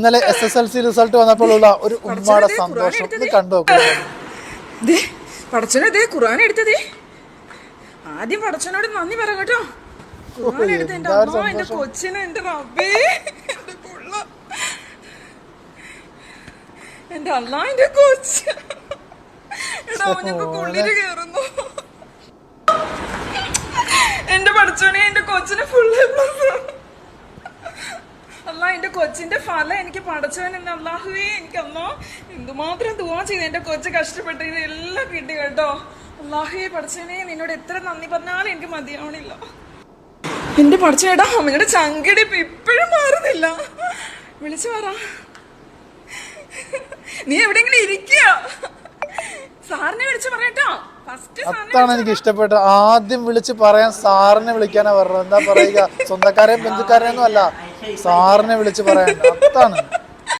ഇന്നലെ S S L C result വന്നപ്പോഴുള്ള ഒരു ഉമ്മയുടെ സന്തോഷം. ഇത് കണ്ടു പടച്ചനെ ദേ ഖുർആൻ എടുത്തതേ? ആദ്യം പടച്ചനോട് നന്ദി പറ കേട്ടോ. ഖുർആൻ എടുത്ത എന്റെ അമ്മ എന്റെ കൊച്ചിന് എന്റെ റബ്ബേ എന്റെ പുള്ള. എന്റെ അല്ല എന്റെ കൊച്ച്. എടാ ഞങ്ങൾക്ക് കുള്ളിൽ കേറുന്നു. എന്റെ കൊച്ചിന് അല്ല എന്റെ കൊച്ചിന്റെ ഫലം എനിക്ക് പടച്ചവൻ എന്ന് അള്ളാഹുവേ എനിക്ക് അമ്മ എന്തുമാത്രം ദുവാ ചെയ്ത്. എന്റെ കൊച്ച് കഷ്ടപ്പെട്ട് ഇതെല്ലാം കിട്ടി കേട്ടോ. അള്ളാഹുവേ പടച്ചവനെ നിന്നോട് എത്ര നന്ദി പറഞ്ഞാലും എനിക്ക് മതിയാവണില്ല. എന്റെ പടച്ചേടാ അമ്മയുടെ ചങ്കടി ഇപ്പൊ ഇപ്പോഴും മാറുന്നില്ല. വിളിച്ചു പറ. നീ എവിടെങ്കിലും ഇരിക്കുക. സാറിനെ വിളിച്ചു പറയട്ടോ അതാണ് എനിക്ക് ഇഷ്ടപ്പെട്ടത്. ആദ്യം വിളിച്ച് പറയാൻ സാറിനെ വിളിക്കാനാ പറഞ്ഞത്. എന്താ പറയുക? സ്വന്തക്കാരെയും ബന്ധുക്കാരെയൊന്നും അല്ല. സാറിനെ വിളിച്ച് പറയാൻ അതാണ്